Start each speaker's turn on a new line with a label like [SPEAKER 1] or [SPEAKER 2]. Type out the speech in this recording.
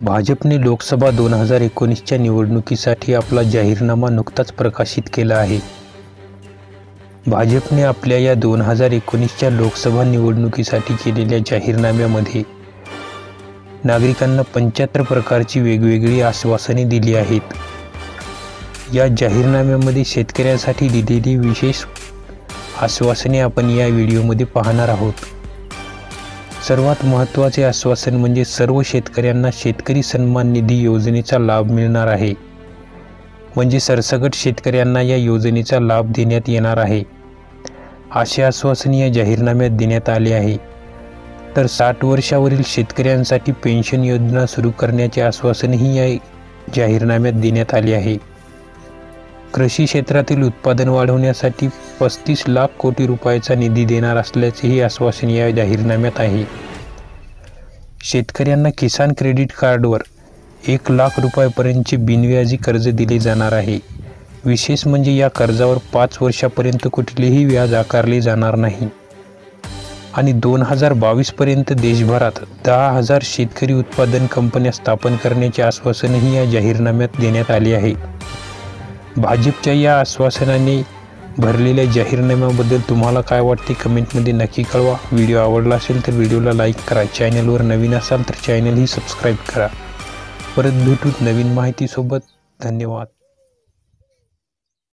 [SPEAKER 1] भाजपने लोकसभा दोन हजार एकोणीसच्या निवडणुकीसाठी आपला जाहीरनामा नुकताच प्रकाशित केला आहे. भाजपने आपल्या या दोन हजार एकोणीसच्या लोकसभा निवडणुकीसाठी केलेल्या जाहीरनाम्यामध्ये नागरिकांना पंच्याहत्तर प्रकारची वेगवेगळी आश्वासने दिली आहेत. या जाहीरनाम्यामध्ये शेतकऱ्यांसाठी दिलेली विशेष आश्वासने आपण या व्हिडिओमध्ये पाहणार आहोत. सर्वात महत्त्वाचे आश्वासन म्हणजे सर्व शेतकऱ्यांना शेतकरी सन्मान निधी योजनेचा लाभ मिळणार आहे. म्हणजे सरसकट शेतकऱ्यांना या योजनेचा लाभ देण्यात येणार आहे. असे आश्वासन या जाहीरनाम्यात देण्यात आले आहे. तर साठ वर्षावरील शेतकऱ्यांसाठी पेन्शन योजना सुरू करण्याचे आश्वासनही या जाहीरनाम्यात देण्यात आले आहे. कृषी क्षेत्रातील उत्पादन वाढवण्यासाठी पस्तीस लाख कोटी रुपयाचा निधी देणार असल्याचेही आश्वासन या जाहीरनाम्यात आहे. शेतकऱ्यांना किसान क्रेडिट कार्डवर एक लाख रुपयापर्यंतचे बिनव्याजी कर्ज दिले जाणार आहे. विशेष म्हणजे या कर्जावर पाच वर्षापर्यंत कुठलेही व्याज आकारले जाणार नाही. आणि दोन हजार बावीसपर्यंत देशभरात दहा हजार शेतकरी उत्पादन कंपन्या स्थापन करण्याचे आश्वासनही या जाहीरनाम्यात देण्यात आले आहे. भाजपच्या या आश्वासनाने भरलेल्या जाहीरनाम्याबद्दल तुम्हाला काय वाटते? कमेंटमध्ये नक्की कळवा. व्हिडिओ आवडला असेल तर व्हिडिओला लाईक करा. चॅनलवर नवीन असाल तर चॅनलही सबस्क्राईब करा. परत भेटूत नवीन माहितीसोबत. धन्यवाद.